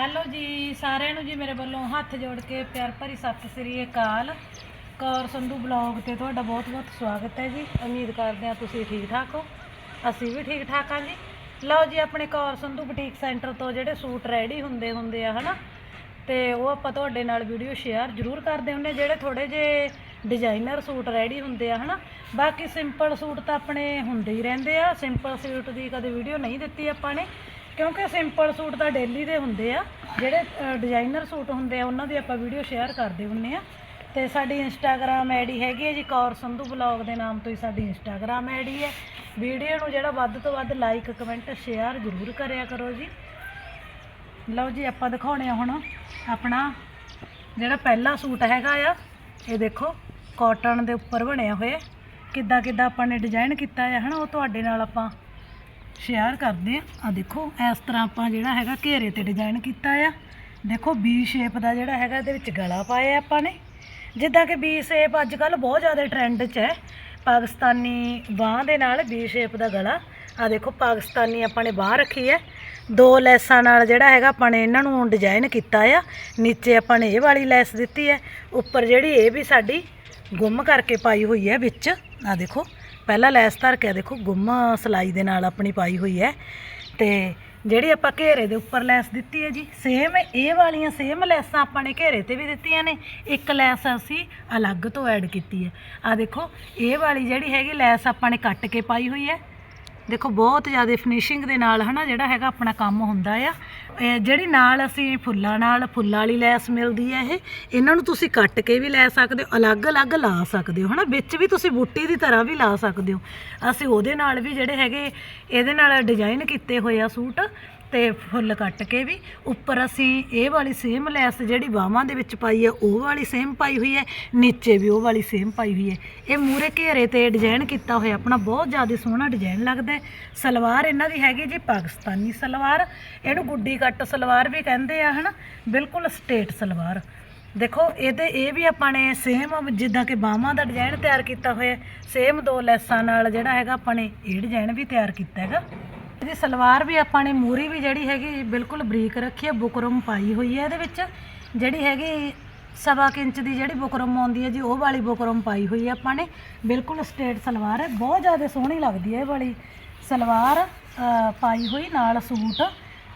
Hello ਜੀ, ਸਾਰਿਆਂ ਨੂੰ ਜੀ ਮੇਰੇ ਵੱਲੋਂ ਹੱਥ ਜੋੜ ਕੇ ਪਿਆਰ ਭਰੀ ਸਤਿ ਸ੍ਰੀ ਅਕਾਲ। ਕੌਰ ਸੰਧੂ ਬਲੌਗ ਤੇ ਤੁਹਾਡਾ ਬਹੁਤ-ਬਹੁਤ ਸਵਾਗਤ ਹੈ ਜੀ। ਉਮੀਦ ਕਰਦੇ ਹਾਂ ਤੁਸੀਂ ਠੀਕ ਠਾਕ ਹੋ। ਅਸੀਂ ਵੀ ਠੀਕ ਠਾਕ ਹਾਂ ਜੀ। ਲਓ ਜੀ, ਆਪਣੇ ਕੌਰ ਸੰਧੂ ਬੁਟੀਕ ਸੈਂਟਰ ਤੋਂ ਜਿਹੜੇ ਸੂਟ ਰੈਡੀ ਹੁੰਦੇ ਹੁੰਦੇ ਆ, ਹਨਾ? ਤੇ ਉਹ ਆਪਾਂ ਤੁਹਾਡੇ ਨਾਲ ਵੀਡੀਓ ਸ਼ੇਅਰ ਜ਼ਰੂਰ ਕਰਦੇ ਹੁੰਦੇ ਜਿਹੜੇ ਥੋੜੇ ਜੇ ਡਿਜ਼ਾਈਨਰ ਸੂਟ ਰੈਡੀ ਹੁੰਦੇ ਆ, ਹਨਾ? ਬਾਕੀ ਸਿੰਪਲ ਸੂਟ ਤਾਂ ਆਪਣੇ ਹੁੰਦੇ ਹੀ ਰਹਿੰਦੇ ਆ। ਸਿੰਪਲ ਸੂਟ ਦੀ ਕਦੇ ਵੀਡੀਓ ਨਹੀਂ ਦਿੱਤੀ ਆਪਾਂ ਨੇ। ਕਿਉਂਕਿ ਸਿੰਪਲ ਸੂਟ ਤਾਂ ਡੇਲੀ ਦੇ ਹੁੰਦੇ ਆ, ਜਿਹੜੇ ਡਿਜ਼ਾਈਨਰ ਸੂਟ ਹੁੰਦੇ ਆ, ਉਹਨਾਂ ਦੀ ਆਪਾਂ ਵੀਡੀਓ ਸ਼ੇਅਰ ਕਰਦੇ ਹੁੰਨੇ ਆ। ਤੇ ਸਾਡੀ ਇੰਸਟਾਗ੍ਰam ਆਈਡੀ ਹੈਗੀ ਹੈ ਜੀ, ਕੌਰ ਸੰਧੂ ਬਲੌਗ ਦੇ ਨਾਮ ਤੋਂ ਹੀ ਸਾਡੀ ਇੰਸਟਾਗ੍ਰam ਆਈਡੀ ਹੈ। ਵੀਡੀਓ ਨੂੰ ਜਿਹੜਾ ਵੱਧ ਤੋਂ ਵੱਧ ਲਾਈਕ ਕਮੈਂਟ ਸ਼ੇਅਰ ਜ਼ਰੂਰ ਕਰਿਆ ਕਰੋ ਜੀ। ਲਓ ਜੀ, ਆਪਾਂ ਦਿਖਾਉਣੇ ਆ ਹੁਣ ਆਪਣਾ ਜਿਹੜਾ ਪਹਿਲਾ ਸੂਟ ਹੈਗਾ ਆ, ਇਹ ਦੇਖੋ ਕਾਟਨ ਦੇ ਉੱਪਰ ਬਣਿਆ ਹੋਇਆ। ਕਿੱਦਾਂ ਕਿੱਦਾਂ ਆਪਾਂ ਨੇ ਡਿਜ਼ਾਈਨ ਕੀਤਾ ਹੈ ਹਨਾ, ਉਹ ਤੁਹਾਡੇ ਨਾਲ ਆਪਾਂ ਸ਼ੇਅਰ ਕਰਦੇ ਆ। ਆ ਦੇਖੋ, ਇਸ ਤਰ੍ਹਾਂ ਆਪਾਂ ਜਿਹੜਾ ਹੈਗਾ ਘੇਰੇ ਤੇ ਡਿਜ਼ਾਈਨ ਕੀਤਾ ਆ। ਦੇਖੋ ਬੀ ਸ਼ੇਪ ਦਾ ਜਿਹੜਾ ਹੈਗਾ, ਇਹਦੇ ਵਿੱਚ ਗਲਾ ਪਾਇਆ ਆਪਾਂ ਨੇ। ਜਿੱਦਾਂ ਕਿ ਬੀ ਸ਼ੇਪ ਅੱਜ ਕੱਲ ਬਹੁਤ ਜ਼ਿਆਦਾ ਟ੍ਰੈਂਡ 'ਚ ਹੈ। ਪਾਕਿਸਤਾਨੀ ਬਾਹ ਦੇ ਨਾਲ ਬੀ ਸ਼ੇਪ ਦਾ ਗਲਾ। ਆ ਦੇਖੋ, ਪਾਕਿਸਤਾਨੀ ਆਪਾਂ ਨੇ ਬਾਹ ਰੱਖੀ ਹੈ। ਦੋ ਲੈਸਾਂ ਨਾਲ ਜਿਹੜਾ ਹੈਗਾ, ਆਪਾਂ ਨੇ ਇਹਨਾਂ ਨੂੰ ਡਿਜ਼ਾਈਨ ਕੀਤਾ ਆ। ਨੀਚੇ ਆਪਾਂ ਨੇ ਇਹ ਵਾਲੀ ਲੈਸ ਦਿੱਤੀ ਹੈ। ਉੱਪਰ ਜਿਹੜੀ ਇਹ ਵੀ ਸਾਡੀ ਗੁੰਮ ਕਰਕੇ ਪਾਈ ਹੋਈ ਹੈ ਵਿੱਚ। ਆ ਦੇਖੋ ਪਹਿਲਾਂ ਲੈਸ ਧਰ ਕੇ ਦੇਖੋ ਗੁੰਮ ਸਲਾਈ ਦੇ ਨਾਲ ਆਪਣੀ ਪਾਈ ਹੋਈ ਹੈ। ਤੇ ਜਿਹੜੀ ਆਪਾਂ ਘੇਰੇ ਦੇ ਉੱਪਰ ਲੈਸ ਦਿੱਤੀ ਹੈ ਜੀ ਸੇਮ ਇਹ ਵਾਲੀਆਂ ਸੇਮ ਲੈਸਾਂ ਆਪਾਂ ਨੇ ਘੇਰੇ ਤੇ ਵੀ ਦਿੱਤੀਆਂ ਨੇ। ਇੱਕ ਲੈਸ ਅਸੀਂ ਅਲੱਗ ਤੋਂ ਐਡ ਕੀਤੀ ਹੈ। ਆ ਦੇਖੋ, ਇਹ ਵਾਲੀ ਜਿਹੜੀ ਹੈਗੀ, ਲੈਸ ਆਪਾਂ ਨੇ ਕੱਟ ਕੇ ਪਾਈ ਹੋਈ ਹੈ। ਦੇਖੋ, ਬਹੁਤ ਜ਼ਿਆਦਾ ਫਿਨਿਸ਼ਿੰਗ ਦੇ ਨਾਲ ਹਨਾ, ਜਿਹੜਾ ਹੈਗਾ ਆਪਣਾ ਕੰਮ ਹੁੰਦਾ ਆ। ਜਿਹੜੀ ਨਾਲ ਅਸੀਂ ਫੁੱਲਾਂ ਨਾਲ, ਫੁੱਲਾਂ ਵਾਲੀ ਲੈਸ ਮਿਲਦੀ ਹੈ ਇਹ, ਇਹਨਾਂ ਨੂੰ ਤੁਸੀਂ ਕੱਟ ਕੇ ਵੀ ਲੈ ਸਕਦੇ ਹੋ, ਅਲੱਗ-ਅਲੱਗ ਲਾ ਸਕਦੇ ਹੋ ਹਨਾ, ਵਿੱਚ ਵੀ ਤੁਸੀਂ ਬੂਟੀ ਦੀ ਤਰ੍ਹਾਂ ਵੀ ਲਾ ਸਕਦੇ ਹੋ। ਅਸੀਂ ਉਹਦੇ ਨਾਲ ਵੀ ਜਿਹੜੇ ਹੈਗੇ, ਇਹਦੇ ਨਾਲ ਡਿਜ਼ਾਈਨ ਕੀਤੇ ਹੋਏ ਆ ਸੂਟ ਤੇ ਫੁੱਲ ਕੱਟ ਕੇ ਵੀ ਉੱਪਰ ਅਸੀਂ ਇਹ ਵਾਲੀ ਸੇਮ ਲੈਸ ਜਿਹੜੀ ਬਾਹਾਂ ਦੇ ਵਿੱਚ ਪਾਈ ਹੈ, ਉਹ ਵਾਲੀ ਸੇਮ ਪਾਈ ਹੋਈ ਹੈ, ਨੀਚੇ ਵੀ ਉਹ ਵਾਲੀ ਸੇਮ ਪਾਈ ਹੋਈ ਹੈ। ਇਹ ਮੂਰੇ ਘੇਰੇ ਤੇ ਡਿਜ਼ਾਈਨ ਕੀਤਾ ਹੋਇਆ ਆਪਣਾ ਬਹੁਤ ਜ਼ਿਆਦਾ ਸੋਹਣਾ ਡਿਜ਼ਾਈਨ ਲੱਗਦਾ ਹੈ। ਸਲਵਾਰ ਇਹਨਾਂ ਦੀ ਹੈਗੀ ਜੀ ਪਾਕਿਸਤਾਨੀ ਸਲਵਾਰ, ਇਹਨੂੰ ਗੁੱਡੀ ਕੱਟ ਸਲਵਾਰ ਵੀ ਕਹਿੰਦੇ ਆ, ਹਨਾ? ਬਿਲਕੁਲ ਸਟੇਟ ਸਲਵਾਰ। ਦੇਖੋ, ਇਹਦੇ ਇਹ ਵੀ ਆਪਾਂ ਨੇ ਸੇਮ ਜਿੱਦਾਂ ਕਿ ਬਾਹਾਂ ਦਾ ਡਿਜ਼ਾਈਨ ਤਿਆਰ ਕੀਤਾ ਹੋਇਆ ਸੇਮ ਦੋ ਲੈਸਾਂ ਨਾਲ ਜਿਹੜਾ ਹੈਗਾ ਆਪਾਂ ਨੇ ਇਹ ਡਿਜ਼ਾਈਨ ਵੀ ਤਿਆਰ ਕੀਤਾ ਹੈਗਾ। ਇਹਦੀ ਸਲਵਾਰ ਵੀ ਆਪਾਂ ਨੇ, ਮੂਰੀ ਵੀ ਜਿਹੜੀ ਹੈਗੀ ਬਿਲਕੁਲ ਬਰੀਕ ਰੱਖੀ ਹੈ, ਬੁਕਰਮ ਪਾਈ ਹੋਈ ਹੈ ਇਹਦੇ ਵਿੱਚ। ਜਿਹੜੀ ਹੈਗੀ ਸਵਾ ਕੁ ਇੰਚ ਦੀ ਜਿਹੜੀ ਬੁਕਰਮ ਆਉਂਦੀ ਹੈ ਜੀ, ਉਹ ਵਾਲੀ ਬੁਕਰਮ ਪਾਈ ਹੋਈ ਹੈ ਆਪਾਂ ਨੇ। ਬਿਲਕੁਲ ਸਟੇਟ ਸਲਵਾਰ ਹੈ, ਬਹੁਤ ਜ਼ਿਆਦਾ ਸੋਹਣੀ ਲੱਗਦੀ ਹੈ ਇਹ ਵਾਲੀ ਸਲਵਾਰ ਪਾਈ ਹੋਈ ਨਾਲ ਸੂਟ।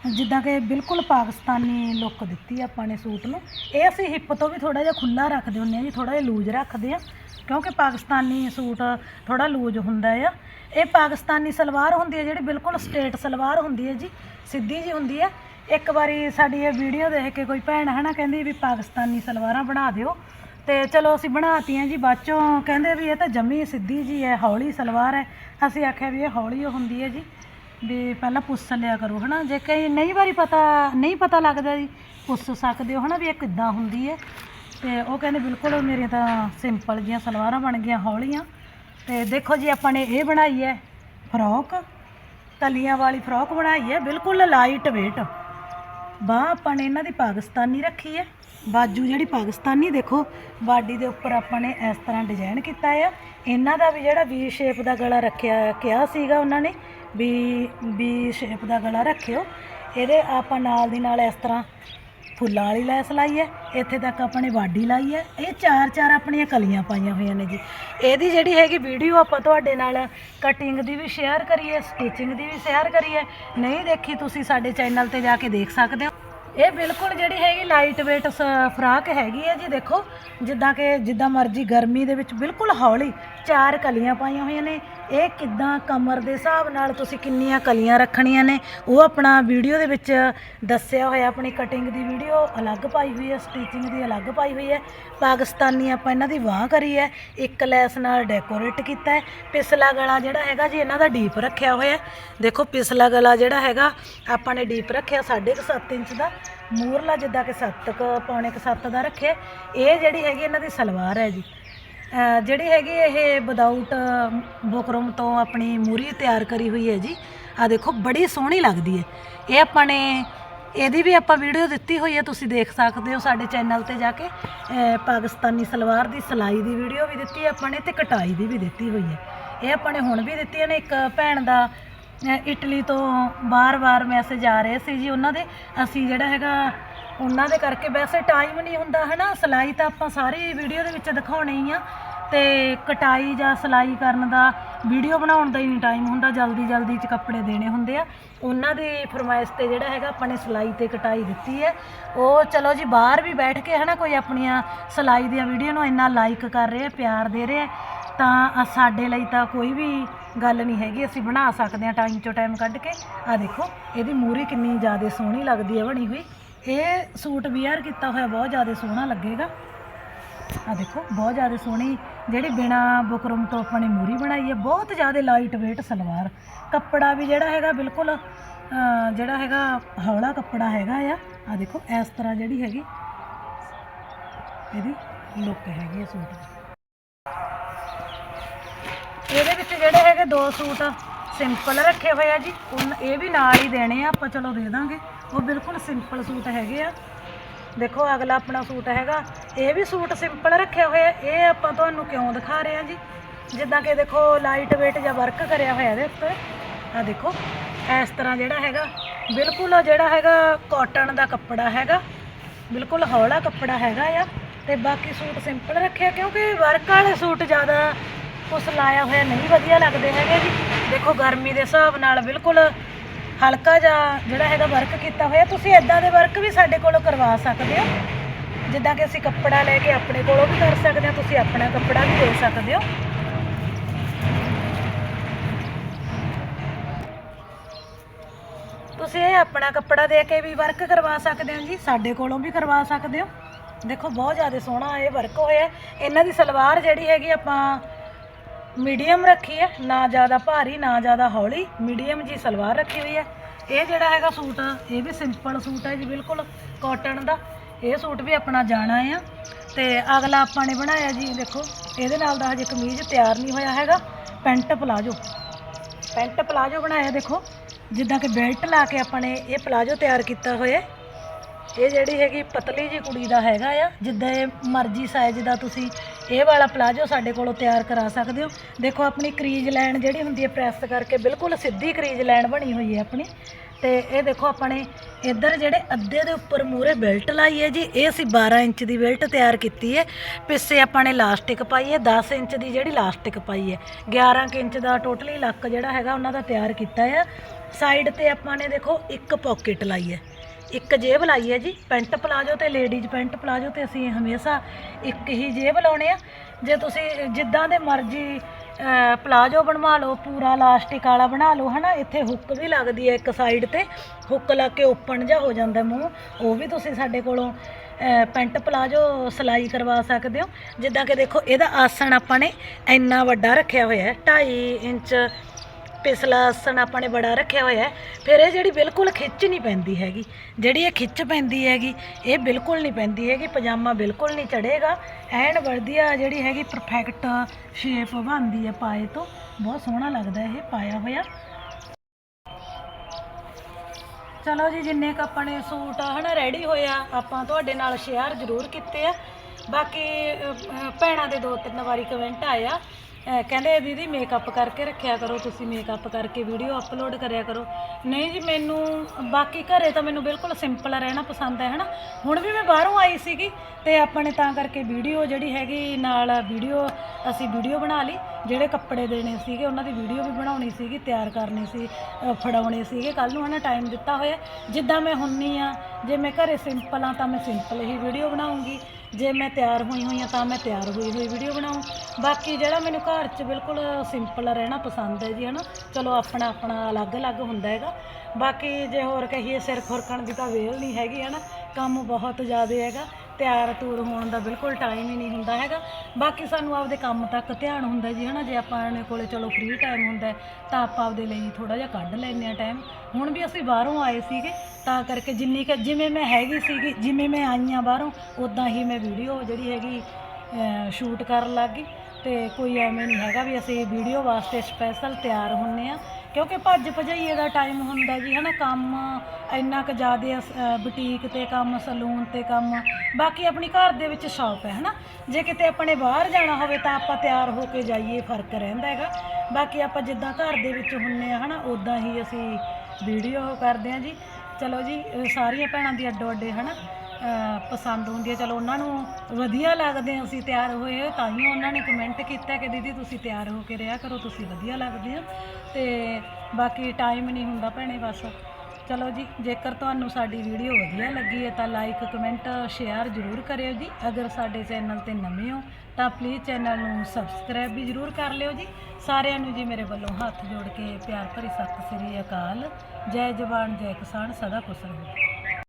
ਜਿੱਦਾਂ ਕਿ ਬਿਲਕੁਲ ਪਾਕਿਸਤਾਨੀ ਲੁੱਕ ਦਿੱਤੀ ਆਪਾਂ ਨੇ ਸੂਟ ਨੂੰ। ਇਹ ਅਸੀਂ ਹਿੱਪ ਤੋਂ ਵੀ ਥੋੜਾ ਜਿਹਾ ਖੁੱਲਾ ਰੱਖਦੇ ਹੁੰਦੇ ਆ ਜੀ ਥੋੜਾ ਜਿਹਾ ਲੂਜ਼ ਰੱਖਦੇ ਆ ਕਿਉਂਕਿ ਪਾਕਿਸਤਾਨੀ ਸੂਟ ਥੋੜਾ ਲੂਜ਼ ਹੁੰਦਾ ਆ। ਇਹ ਪਾਕਿਸਤਾਨੀ ਸਲਵਾਰ ਹੁੰਦੀ ਹੈ ਜਿਹੜੀ ਬਿਲਕੁਲ ਸਟੇਟ ਸਲਵਾਰ ਹੁੰਦੀ ਹੈ ਜੀ, ਸਿੱਧੀ ਜੀ ਹੁੰਦੀ ਹੈ। ਇੱਕ ਵਾਰੀ ਸਾਡੀ ਇਹ ਵੀਡੀਓ ਦੇਖ ਕੇ ਕੋਈ ਭੈਣ ਹਨਾ ਕਹਿੰਦੀ ਵੀ ਪਾਕਿਸਤਾਨੀ ਸਲਵਾਰਾਂ ਬਣਾ ਦਿਓ। ਤੇ ਚਲੋ ਅਸੀਂ ਬਣਾਤੀਆਂ ਜੀ, ਬਾਅਦ ਚੋਂ ਕਹਿੰਦੇ ਵੀ ਇਹ ਤਾਂ ਜੰਮੀ ਸਿੱਧੀ ਜੀ ਹੈ, ਹੌਲੀ ਸਲਵਾਰ ਹੈ। ਅਸੀਂ ਆਖਿਆ ਵੀ ਇਹ ਹੌਲੀ ਓ ਹੁੰਦੀ ਹੈ ਜੀ, ਵੀ ਪਹਿਲਾਂ ਪੁੱਛ ਲਿਆ ਕਰੋ ਹਨਾ ਜੇ ਕਈ ਨਹੀਂ ਵਾਰੀ ਪਤਾ, ਨਹੀਂ ਪਤਾ ਲੱਗਦਾ ਜੀ, ਪੁੱਛ ਸਕਦੇ ਹੋ ਹਨਾ ਵੀ ਇਹ ਕਿੱਦਾਂ ਹੁੰਦੀ ਹੈ। ਤੇ ਉਹ ਕਹਿੰਦੇ ਬਿਲਕੁਲ ਮੇਰੀਆਂ ਤਾਂ ਸਿੰਪਲ ਜੀਆਂ ਸਲਵਾਰਾਂ ਬਣ ਗਈਆਂ, ਹੌਲੀਆਂ। ਤੇ ਦੇਖੋ ਜੀ, ਆਪਾਂ ਨੇ ਇਹ ਬਣਾਈ ਹੈ ਫਰੋਕ। ਤਲੀਆਂ ਵਾਲੀ ਫਰੋਕ ਬਣਾਈ ਹੈ, ਬਿਲਕੁਲ ਲਾਈਟ weight ਬਾਹ ਆਪਾਂ ਨੇ ਇਹਨਾਂ ਦੀ ਪਾਕਿਸਤਾਨੀ ਰੱਖੀ ਹੈ। ਬਾਜੂ ਜਿਹੜੀ ਪਾਕਿਸਤਾਨੀ, ਦੇਖੋ, ਬਾਡੀ ਦੇ ਉੱਪਰ ਆਪਾਂ ਨੇ ਇਸ ਤਰ੍ਹਾਂ ਡਿਜ਼ਾਈਨ ਕੀਤਾ ਆ ਇਹਨਾਂ ਦਾ ਵੀ ਜਿਹੜਾ ਵੀ ਸ਼ੇਪ ਦਾ ਗਲਾ ਰੱਖਿਆ, ਕਿਹਾ ਸੀਗਾ ਉਹਨਾਂ ਨੇ, ਵੀ ਵੀ ਸ਼ੇਪ ਦਾ ਗਲਾ ਰੱਖਿਓ। ਇਹਦੇ ਆਪਾਂ ਨਾਲ ਦੀ ਨਾਲ ਇਸ ਤਰ੍ਹਾਂ ਫੁੱਲਾਂ ਵਾਲੀ ਲੈਸ ਲਾਈ ਹੈ ਇੱਥੇ ਤੱਕ ਆਪਣੇ ਨੇ ਬਾਡੀ ਲਾਈ ਹੈ ਇਹ ਚਾਰ ਚਾਰ ਆਪਣੀਆਂ ਕਲੀਆਂ ਪਾਈਆਂ ਹੋਈਆਂ ਨੇ ਜੀ। ਇਹਦੀ ਜਿਹੜੀ ਹੈਗੀ ਵੀਡੀਓ ਆਪਾਂ ਤੁਹਾਡੇ ਨਾਲ ਕਟਿੰਗ ਦੀ ਵੀ ਸ਼ੇਅਰ ਕਰੀਏ ਸਟਿਚਿੰਗ ਦੀ ਵੀ ਸ਼ੇਅਰ ਕਰੀਏ। ਨਹੀਂ ਦੇਖੀ ਤੁਸੀਂ ਸਾਡੇ ਚੈਨਲ ਤੇ ਜਾ ਕੇ ਦੇਖ ਸਕਦੇ ਹੋ। ਇਹ ਬਿਲਕੁਲ ਜਿਹੜੀ ਹੈਗੀ ਲਾਈਟ weight ਫਰਾਕ ਹੈਗੀ ਹੈ ਜੀ, ਦੇਖੋ। ਜਿੱਦਾਂ ਕਿ ਜਿੱਦਾਂ ਮਰਜ਼ੀ ਗਰਮੀ ਦੇ ਵਿੱਚ ਬਿਲਕੁਲ ਹੌਲੀ ਚਾਰ ਕਲੀਆਂ ਪਾਈਆਂ ਹੋਈਆਂ ਨੇ। ਇਹ ਕਿੱਦਾਂ ਕਮਰ ਦੇ ਹਿਸਾਬ ਨਾਲ ਤੁਸੀਂ ਕਿੰਨੀਆਂ ਕਲੀਆਂ ਰੱਖਣੀਆਂ ਨੇ? ਉਹ ਆਪਣਾ ਵੀਡੀਓ ਦੇ ਵਿੱਚ ਦੱਸਿਆ ਹੋਇਆ, ਆਪਣੀ ਕਟਿੰਗ ਦੀ ਵੀਡੀਓ ਅਲੱਗ ਪਾਈ ਹੋਈ ਹੈ ਸਟਿਚਿੰਗ ਦੀ ਅਲੱਗ ਪਾਈ ਹੋਈ ਹੈ। ਪਾਕਿਸਤਾਨੀ ਆਪਾਂ ਇਹਨਾਂ ਦੀ ਬਾਂਹ ਕਰੀ ਹੈ, ਇੱਕ ਲੈਸ ਨਾਲ ਡੈਕੋਰੇਟ ਕੀਤਾ ਹੈ। ਪਿਛਲਾ ਗਲਾ ਜਿਹੜਾ ਹੈਗਾ ਜੀ, ਇਹਨਾਂ ਦਾ ਡੀਪ ਰੱਖਿਆ ਹੋਇਆ ਦੇਖੋ ਪਿਛਲਾ ਗਲਾ ਜਿਹੜਾ ਹੈਗਾ, ਆਪਾਂ ਨੇ ਡੀਪ ਰੱਖਿਆ 7.5 ਇੰਚ ਦਾ। ਮੂਰਲਾ ਜਿੱਦਾਂ ਕਿ 7 ਕ, ਪੌਣੇ ਕ 7 ਦਾ ਰੱਖਿਆ। ਇਹ ਜਿਹੜੀ ਹੈਗੀ ਇਹਨਾਂ ਦੀ ਸਲਵਾਰ ਹੈ ਜੀ। ਜਿਹੜੀ ਹੈਗੀ ਇਹ ਵਿਦਆਊਟ ਬੁਕਰਮ ਤੋਂ ਆਪਣੀ ਮੂਰੀ ਤਿਆਰ ਕਰੀ ਹੋਈ ਹੈ ਜੀ ਆ ਦੇਖੋ ਬੜੀ ਸੋਹਣੀ ਲੱਗਦੀ ਹੈ। ਇਹ ਆਪਾਂ ਨੇ, ਇਹਦੀ ਵੀ ਆਪਾਂ ਵੀਡੀਓ ਦਿੱਤੀ ਹੋਈ ਹੈ, ਤੁਸੀਂ ਦੇਖ ਸਕਦੇ ਹੋ ਸਾਡੇ ਚੈਨਲ ਤੇ ਜਾ ਕੇ। ਪਾਕਿਸਤਾਨੀ ਸਲਵਾਰ ਦੀ ਸਿਲਾਈ ਦੀ ਵੀਡੀਓ ਵੀ ਦਿੱਤੀ ਹੈ ਆਪਾਂ ਨੇ ਤੇ ਕਟਾਈ ਦੀ ਵੀ ਦਿੱਤੀ ਹੋਈ ਹੈ। ਇਹ ਆਪਾਂ ਨੇ ਹੁਣ ਵੀ ਦਿੱਤੀ ਨੇ, ਇੱਕ ਭੈਣ ਦਾ ਇਟਲੀ ਤੋਂ ਬਾਰ-ਬਾਰ ਮੈਸੇਜ ਆ ਰਹੇ ਸੀ ਜੀ ਉਹਨਾਂ ਦੇ। ਅਸੀਂ ਜਿਹੜਾ ਹੈਗਾ, ਉਹਨਾਂ ਦੇ ਕਰਕੇ ਵੈਸੇ ਟਾਈਮ ਨਹੀਂ ਹੁੰਦਾ ਹੈ ਨਾ ਸਿਲਾਈ ਤਾਂ ਆਪਾਂ ਸਾਰੀ ਵੀਡੀਓ ਦੇ ਵਿੱਚ ਦਿਖਾਉਣੀ ਆ। ਤੇ ਕਟਾਈ ਜਾਂ ਸਿਲਾਈ ਕਰਨ ਦਾ ਵੀਡੀਓ ਬਣਾਉਣ ਦਾ ਹੀ ਨਹੀਂ ਟਾਈਮ ਹੁੰਦਾ, ਜਲਦੀ ਜਲਦੀ ਚ ਕੱਪੜੇ ਦੇਣੇ ਹੁੰਦੇ ਆ। ਉਹਨਾਂ ਦੀ ਫਰਮਾਇਸ਼ ਤੇ ਜਿਹੜਾ ਹੈਗਾ, ਆਪਾਂ ਨੇ ਸਿਲਾਈ ਤੇ ਕਟਾਈ ਦਿੱਤੀ ਹੈ। ਉਹ ਚਲੋ ਜੀ, ਬਾਹਰ ਵੀ ਬੈਠ ਕੇ ਹਨਾ, ਕੋਈ ਆਪਣੀਆਂ ਸਿਲਾਈ ਦੀਆਂ ਵੀਡੀਓ ਨੂੰ ਇੰਨਾ ਲਾਈਕ ਕਰ ਰਹੇ ਆ, ਪਿਆਰ ਦੇ ਰਹੇ ਆ, ਤਾਂ ਸਾਡੇ ਲਈ ਤਾਂ ਕੋਈ ਵੀ ਗੱਲ ਨਹੀਂ ਹੈਗੀ, ਅਸੀਂ ਬਣਾ ਸਕਦੇ ਹਾਂ ਟਾਈਮ ਚੋਂ ਟਾਈਮ ਕੱਢ ਕੇ। ਆ ਦੇਖੋ, ਇਹਦੀ ਮੂਰੀ ਕਿੰਨੀ ਜ਼ਿਆਦਾ ਸੋਹਣੀ ਲੱਗਦੀ ਹੈ ਬਣੀ ਹੋਈ। ਇਹ ਸੂਟ ਵੀਅਰ ਕੀਤਾ ਹੋਇਆ, ਬਹੁਤ ਜ਼ਿਆਦਾ ਸੋਹਣਾ ਲੱਗੇਗਾ। ਆ ਦੇਖੋ, ਬਹੁਤ ਜ਼ਿਆਦਾ ਸੋਹਣੀ ਜਿਹੜੀ ਬਿਨਾ ਬੁਕਰਮ ਤੋਂ ਆਪਾਂ ਨੇ ਮੂਰੀ ਬਣਾਈ ਹੈ, ਬਹੁਤ ਜ਼ਿਆਦਾ ਲਾਈਟ weight ਸਲਵਾਰ। ਕੱਪੜਾ ਵੀ ਜਿਹੜਾ ਹੈਗਾ ਬਿਲਕੁਲ ਜਿਹੜਾ ਹੈਗਾ ਹੌਲਾ ਕੱਪੜਾ ਹੈਗਾ ਆ। ਆ ਦੇਖੋ, ਇਸ ਤਰ੍ਹਾਂ ਜਿਹੜੀ ਹੈਗੀ ਇਹਦੀ ਲੁੱਕ ਹੈਗੀ ਆ ਸੂਟ ਦੀ। ਇਹਦੇ ਵਿੱਚ ਜਿਹੜੇ ਹੈਗੇ ਦੋ ਸੂਟ ਸਿੰਪਲ ਰੱਖੇ ਹੋਏ ਆ ਜੀ, ਉਨ- ਇਹ ਵੀ ਨਾਲ ਹੀ ਦੇਣੇ ਆ, ਆਪਾਂ ਚਲੋ ਦੇ ਦਾਂਗੇ। ਉਹ ਬਿਲਕੁਲ ਸਿੰਪਲ ਸੂਟ ਹੈਗੇ ਆ। ਦੇਖੋ, ਅਗਲਾ ਆਪਣਾ ਸੂਟ ਹੈਗਾ ਇਹ ਵੀ ਸੂਟ ਸਿੰਪਲ ਰੱਖਿਆ ਹੋਇਆ ਇਹ ਆਪਾਂ ਤੁਹਾਨੂੰ ਕਿਉਂ ਦਿਖਾ ਰਹੇ ਆ ਜੀ? ਜਿੱਦਾਂ ਕਿ ਦੇਖੋ ਲਾਈਟ weight ਜਾਂ ਵਰਕ ਕਰਿਆ ਹੋਇਆ ਇਹਦੇ ਉੱਤੇ। ਆ ਦੇਖੋ, ਇਸ ਤਰ੍ਹਾਂ ਜਿਹੜਾ ਹੈਗਾ, ਬਿਲਕੁਲ ਜਿਹੜਾ ਹੈਗਾ ਕਾਟਨ ਦਾ ਕੱਪੜਾ ਹੈਗਾ, ਬਿਲਕੁਲ ਹੌਲਾ ਕੱਪੜਾ ਹੈਗਾ ਆ। ਤੇ ਬਾਕੀ ਸੂਟ ਸਿੰਪਲ ਰੱਖਿਆ ਕਿਉਂਕਿ ਵਰਕ ਵਾਲੇ ਸੂਟ ਜ਼ਿਆਦਾ ਕੁਛ ਲਾਇਆ ਹੋਇਆ ਨਹੀਂ ਵਧੀਆ ਲੱਗਦੇ ਹੈਗੇ ਜੀ। ਦੇਖੋ, ਗਰਮੀ ਦੇ ਹਿਸਾਬ ਨਾਲ ਬਿਲਕੁਲ ਹਲਕਾ ਜਿਹਾ ਜਿਹੜਾ ਹੈਗਾ ਵਰਕ ਕੀਤਾ ਹੋਇਆ। ਤੁਸੀਂ ਇਦਾਂ ਦੇ ਵਰਕ ਵੀ ਸਾਡੇ ਕੋਲੋਂ ਕਰਵਾ ਸਕਦੇ ਹੋ। ਜਿੱਦਾਂ ਕਿ ਅਸੀਂ ਕੱਪੜਾ ਲੈ ਕੇ ਆਪਣੇ ਕੋਲੋਂ ਵੀ ਕਰ ਸਕਦੇ ਹਾਂ, ਤੁਸੀਂ ਆਪਣਾ ਕੱਪੜਾ ਵੀ ਦੇ ਸਕਦੇ ਹੋ। ਤੁਸੀਂ ਇਹ ਆਪਣਾ ਕੱਪੜਾ ਦੇ ਕੇ ਵੀ ਵਰਕ ਕਰਵਾ ਸਕਦੇ ਹੋ ਜੀ, ਸਾਡੇ ਕੋਲੋਂ ਵੀ ਕਰਵਾ ਸਕਦੇ ਹੋ। ਦੇਖੋ, ਬਹੁਤ ਜ਼ਿਆਦਾ ਸੋਹਣਾ ਇਹ ਵਰਕ ਹੋਇਆ ਇਹਨਾਂ ਦੀ ਸਲਵਾਰ ਜਿਹੜੀ ਹੈਗੀ ਆਪਾਂ ਮੀਡੀਅਮ ਰੱਖੀ ਹੈ, ਨਾ ਜ਼ਿਆਦਾ ਭਾਰੀ, ਨਾ ਜ਼ਿਆਦਾ ਹੌਲੀ ਮੀਡੀਅਮ ਜੀ ਸਲਵਾਰ ਰੱਖੀ ਹੋਈ ਹੈ। ਇਹ ਜਿਹੜਾ ਹੈਗਾ ਸੂਟ, ਇਹ ਵੀ ਸਿੰਪਲ ਸੂਟ ਹੈ ਜੀ, ਬਿਲਕੁਲ ਕਾਟਨ ਦਾ। ਇਹ ਸੂਟ ਵੀ ਆਪਣਾ ਜਾਣਾ ਆ। ਤੇ ਅਗਲਾ ਆਪਾਂ ਨੇ ਬਣਾਇਆ ਜੀ, ਦੇਖੋ, ਇਹਦੇ ਨਾਲ ਦਾ ਹਜੇ ਕਮੀਜ਼ ਤਿਆਰ ਨਹੀਂ ਹੋਇਆ ਹੈਗਾ। Pant palazzo. ਪੈਂਟ ਪਲਾਜੋ ਬਣਾਇਆ, ਦੇਖੋ, ਜਿੱਦਾਂ ਕਿ ਬੈਲਟ ਲਾ ਕੇ ਆਪਾਂ ਨੇ ਇਹ ਪਲਾਜੋ ਤਿਆਰ ਕੀਤਾ ਹੋਇਆ। ਇਹ ਜਿਹੜੀ ਹੈਗੀ ਪਤਲੀ ਜੀ ਕੁੜੀ ਦਾ ਹੈਗਾ ਆ, ਜਿੱਦਾਂ ਇਹ ਮਰਜ਼ੀ ਸਾਈਜ਼ ਦਾ ਤੁਸੀਂ ਇਹ ਵਾਲਾ ਪਲਾਜੋ ਸਾਡੇ ਕੋਲੋਂ ਤਿਆਰ ਕਰਾ ਸਕਦੇ ਹੋ। ਦੇਖੋ, ਆਪਣੀ ਕਰੀਜ਼ ਲਾਈਨ ਜਿਹੜੀ ਹੁੰਦੀ ਹੈ ਪ੍ਰੈਸ ਕਰਕੇ ਬਿਲਕੁਲ ਸਿੱਧੀ ਕਰੀਜ਼ ਲਾਈਨ ਬਣੀ ਹੋਈ ਹੈ ਆਪਣੀ। ਤੇ ਇਹ ਦੇਖੋ ਆਪਾਂ ਨੇ ਇੱਧਰ ਜਿਹੜੇ ਅੱਧੇ ਦੇ ਉੱਪਰ ਮੂਰੇ ਬੈਲਟ ਲਾਈ ਹੈ ਜੀ, ਇਹ ਅਸੀਂ 12 ਇੰਚ ਦੀ ਬੈਲਟ ਤਿਆਰ ਕੀਤੀ ਹੈ। ਪਿੱਛੇ ਆਪਾਂ ਨੇ ਲਾਸਟਿਕ ਪਾਈ ਹੈ 10 ਇੰਚ ਦੀ ਜਿਹੜੀ ਲਾਸਟਿਕ ਪਾਈ ਹੈ। 11 ਕੁ ਇੰਚ ਦਾ ਟੋਟਲੀ ਲੱਕ ਜਿਹੜਾ ਹੈਗਾ, ਉਹਨਾਂ ਦਾ ਤਿਆਰ ਕੀਤਾ ਹੈ। ਸਾਈਡ ਤੇ ਆਪਾਂ ਨੇ ਦੇਖੋ ਇੱਕ ਪਾਕਟ ਲਾਈ ਹੈ, ਇੱਕ ਜੇਬ ਲਾਈ ਹੈ ਜੀ। ਪੈਂਟ ਪਲਾਜੋ ਤੇ ਲੇਡੀਜ਼ ਪੈਂਟ ਪਲਾਜੋ ਤੇ ਅਸੀਂ ਹਮੇਸ਼ਾ ਇੱਕ ਹੀ ਜੇਬ ਲਾਉਣੇ ਆ। ਜੇ ਤੁਸੀਂ ਜਿੱਦਾਂ ਦੇ ਮਰਜ਼ੀ ਪਲਾਜੋ ਬਣਵਾ ਲਓ, ਪੂਰਾ ਲਾਸਟਿਕ ਵਾਲਾ ਬਣਾ ਲਓ, ਹਨਾ? ਇੱਥੇ ਹੁੱਕ ਵੀ ਲੱਗਦੀ ਹੈ ਇੱਕ ਸਾਈਡ ਤੇ। ਹੁੱਕ ਲਾ ਕੇ ਓਪਨ ਜਿਹਾ ਹੋ ਜਾਂਦਾ ਮੂੰਹ। ਉਹ ਵੀ ਤੁਸੀਂ ਸਾਡੇ ਕੋਲੋਂ ਪੈਂਟ ਪਲਾਜੋ ਸਿਲਾਈ ਕਰਵਾ ਸਕਦੇ ਹੋ। ਜਿੱਦਾਂ ਕਿ ਦੇਖੋ, ਇਹਦਾ ਆਸਣ ਆਪਾਂ ਨੇ ਇੰਨਾ ਵੱਡਾ ਰੱਖਿਆ ਹੋਇਆ ਹੈ 2.5 ਇੰਚ ਪਿਛਲਾ ਆਸਣ ਆਪਾਂ ਨੇ ਬੜਾ ਰੱਖਿਆ ਹੋਇਆ ਹੈ, ਫਿਰ ਇਹ ਜਿਹੜੀ ਬਿਲਕੁਲ ਖਿੱਚ ਨਹੀਂ ਪੈਂਦੀ ਹੈਗੀ। ਜਿਹੜੀ ਇਹ ਖਿੱਚ ਪੈਂਦੀ ਹੈਗੀ, ਇਹ ਬਿਲਕੁਲ ਨਹੀਂ ਪੈਂਦੀ ਹੈਗੀ, ਪਜਾਮਾ ਬਿਲਕੁਲ ਨਹੀਂ ਚੜੇਗਾ ਐਨ ਵਧੀਆ ਜਿਹੜੀ ਹੈਗੀ ਪਰਫੈਕਟ ਸ਼ੇਪ ਬਣਦੀ ਹੈ ਪਾਏ ਤੋਂ। ਬਹੁਤ ਸੋਹਣਾ ਲੱਗਦਾ ਇਹ ਪਾਇਆ ਹੋਇਆ। ਚਲੋ ਜੀ, ਜਿੰਨੇ ਕ ਆਪਾਂ ਨੇ ਸੂਟ ਹਨਾ ਰੈਡੀ ਹੋਇਆ ਆਪਾਂ ਤੁਹਾਡੇ ਨਾਲ ਸ਼ੇਅਰ ਜ਼ਰੂਰ ਕੀਤੇ ਆ। ਬਾਕੀ ਭੈਣਾਂ ਦੇ ਦੋ ਤਿੰਨ ਵਾਰੀ ਕਮੈਂਟ ਆਇਆ ਅਹ, ਕਹਿੰਦੇ ਦੀਦੀ ਮੇਕਅਪ ਕਰਕੇ ਰੱਖਿਆ ਕਰੋ ਤੁਸੀਂ ਮੇਕਅਪ ਕਰਕੇ ਵੀਡੀਓ ਅਪਲੋਡ ਕਰਿਆ ਕਰੋ। ਨਹੀਂ ਜੀ ਮੈਨੂੰ ਬਾਕੀ ਘਰੇ ਤਾਂ ਮੈਨੂੰ ਬਿਲਕੁਲ ਸਿੰਪਲ ਰਹਿਣਾ ਪਸੰਦ ਹੈ ਹਨਾ? ਹੁਣ ਵੀ ਮੈਂ ਬਾਹਰੋਂ ਆਈ ਸੀਗੀ ਤੇ ਆਪਾਂ ਨੇ ਤਾਂ ਕਰਕੇ ਵੀਡੀਓ ਜਿਹੜੀ ਹੈਗੀ ਨਾਲ ਵੀਡੀਓ ਅਸੀਂ ਵੀਡੀਓ ਬਣਾ ਲਈ ਜਿਹੜੇ ਕੱਪੜੇ ਦੇਣੇ ਸੀਗੇ ਉਹਨਾਂ ਦੀ ਵੀਡੀਓ ਵੀ ਬਣਾਉਣੀ ਸੀਗੀ ਤਿਆਰ ਕਰਨੀ ਸੀ ਅ, ਫੜਾਉਣੇ ਸੀਗੇ। ਕੱਲ ਨੂੰ ਹਨਾ ਟਾਈਮ ਦਿੱਤਾ ਹੋਇਆ। ਜਿੱਦਾਂ ਮੈਂ ਹੁੰਨੀ ਆ ਜੇ ਮੈਂ ਘਰੇ ਸਿੰਪਲ ਆ ਤਾਂ ਮੈਂ ਸਿੰਪਲ ਹੀ ਵੀਡੀਓ ਬਣਾਉਂਗੀ। ਜੇ ਮੈਂ ਤਿਆਰ ਹੋਈ ਹੋਈ ਆ ਤਾਂ ਮੈਂ ਤਿਆਰ ਹੋਈ ਹੋਈ ਵੀਡੀਓ ਬਣਾਉਂ। ਬਾਕੀ ਜਿਹੜਾ ਮੈਨੂੰ ਘਰ 'ਚ ਬਿਲਕੁਲ ਸਿੰਪਲ ਰਹਿਣਾ ਪਸੰਦ ਹੈ ਜੀ, ਹਨਾ? ਚਲੋ ਆਪਣਾ ਆਪਣਾ ਅਲੱਗ-ਅਲੱਗ ਹੁੰਦਾ ਹੈਗਾ। ਬਾਕੀ ਜੇ ਹੋਰ ਕਹੀਏ ਸਿਰ ਖੁਰਕਣ ਦੀ ਤਾਂ ਵੇਲ ਨਹੀਂ ਹੈਗੀ, ਹਨਾ? ਕੰਮ ਬਹੁਤ ਜ਼ਿਆਦਾ ਹੈਗਾ। ਤਿਆਰ ਤੂਰ ਹੋਣ ਦਾ ਬਿਲਕੁਲ ਟਾਈਮ ਹੀ ਨਹੀਂ ਹੁੰਦਾ ਹੈਗਾ। ਬਾਕੀ ਸਾਨੂੰ ਆਪਦੇ ਕੰਮ ਤੱਕ ਧਿਆਨ ਹੁੰਦਾ ਜੀ ਹਨਾ? ਜੇ ਆਪਾਂ ਨੇ ਕੋਲੇ ਚਲੋ ਫ੍ਰੀ ਟਾਈਮ ਹੁੰਦਾ ਹੈ, ਤਾਂ ਆਪਾਂ ਆਪਦੇ ਲਈ ਥੋੜਾ ਜਿਹਾ ਕੱਢ ਲੈਂਦੇ ਆ ਟਾਈਮ ਹੁਣ ਵੀ ਅਸੀਂ ਬਾਹਰੋਂ ਆਏ ਸੀਗੇ ਤਾਂ ਕਰਕੇ ਜਿੰਨੀ ਕੁ ਜਿਵੇਂ ਮੈਂ ਹੈਗੀ ਸੀਗੀ ਜਿਵੇਂ ਮੈਂ ਆਈ ਹਾਂ ਬਾਹਰੋਂ ਉਦਾਂ ਹੀ ਮੈਂ ਵੀਡੀਓ ਜਿਹੜੀ ਹੈਗੀ ਸ਼ੂਟ ਕਰਨ ਲੱਗ ਗਈ। ਤੇ ਕੋਈ ਐਵੇਂ ਨਹੀਂ ਹੈਗਾ ਵੀ ਅਸੀਂ ਵੀਡੀਓ ਵਾਸਤੇ ਸਪੈਸ਼ਲ ਤਿਆਰ ਹੁੰਨੇ ਆ ਕਿਉਂਕਿ ਭੱਜ ਭਜਾਈਏ ਦਾ ਟਾਈਮ ਹੁੰਦਾ ਜੀ, ਹਨਾ, ਕੰਮ ਇੰਨਾ ਕੁ ਜ਼ਿਆਦਾ ਬੁਟੀਕ ਤੇ ਕੰਮ ਸਲੂਨ ਤੇ ਕੰਮ, ਬਾਕੀ ਆਪਣੀ ਘਰ ਦੇ ਵਿੱਚ ਸ਼ੌਪ ਹੈ, ਹਨਾ। ਜੇ ਕਿਤੇ ਆਪਣੇ ਬਾਹਰ ਜਾਣਾ ਹੋਵੇ ਤਾਂ ਆਪਾਂ ਤਿਆਰ ਹੋ ਕੇ ਜਾਈਏ, ਫ਼ਰਕ ਰਹਿੰਦਾ ਹੈਗਾ। ਬਾਕੀ ਆਪਾਂ ਜਿੱਦਾਂ ਘਰ ਦੇ ਵਿੱਚ ਹੁੰਨੇ ਆ, ਹਨਾ ਉਦਾਂ ਹੀ ਅਸੀਂ ਵੀਡੀਓ ਕਰਦੇ ਆ ਜੀ। ਚਲੋ ਜੀ ਸਾਰੀਆਂ ਭੈਣਾਂ ਦੀ ਅੱਡੋ ਅੱਡੇ ਹਨਾ। ਅਹ ਪਸੰਦ ਹੁੰਦੀ ਹੈ। ਚਲੋ ਉਹਨਾਂ ਨੂੰ ਵਧੀਆ ਲੱਗਦੇ ਆ ਅਸੀਂ ਤਿਆਰ ਹੋਏ ਹੋਏ, ਤਾਂ ਹੀ ਉਹਨਾਂ ਨੇ ਕਮੈਂਟ ਕੀਤਾ ਕਿ ਦੀਦੀ ਤੁਸੀਂ ਤਿਆਰ ਹੋ ਕੇ ਰਿਹਾ ਕਰੋ ਤੁਸੀਂ ਵਧੀਆ ਲੱਗਦੇ ਹੋ। ਤੇ ਬਾਕੀ ਟਾਈਮ ਨਹੀਂ ਹੁੰਦਾ ਭੈਣੇ ਬਸ। ਚਲੋ ਜੀ ਜੇਕਰ ਤੁਹਾਨੂੰ ਸਾਡੀ ਵੀਡੀਓ ਵਧੀਆ ਲੱਗੀ ਹੈ ਤਾਂ ਲਾਈਕ ਕਮੈਂਟ ਸ਼ੇਅਰ ਜ਼ਰੂਰ ਕਰਿਓ ਜੀ। ਅਗਰ ਸਾਡੇ ਚੈਨਲ ਤੇ ਨਵੇਂ ਹੋ ਤਾਂ ਪਲੀਜ਼ ਚੈਨਲ ਨੂੰ ਸਬਸਕ੍ਰਾਈਬ ਵੀ ਜ਼ਰੂਰ ਕਰ ਲਿਓ ਜੀ। ਸਾਰਿਆਂ ਨੂੰ ਜੀ ਮੇਰੇ ਵੱਲੋਂ ਹੱਥ ਜੋੜ ਕੇ ਪਿਆਰ ਭਰੀ ਸਤਿ ਸ੍ਰੀ ਅਕਾਲ। ਜੈ ਜਵਾਨ ਜੈ ਕਿਸਾਨ ਸਦਾ ਖੁਸ਼ ਰਹੋ।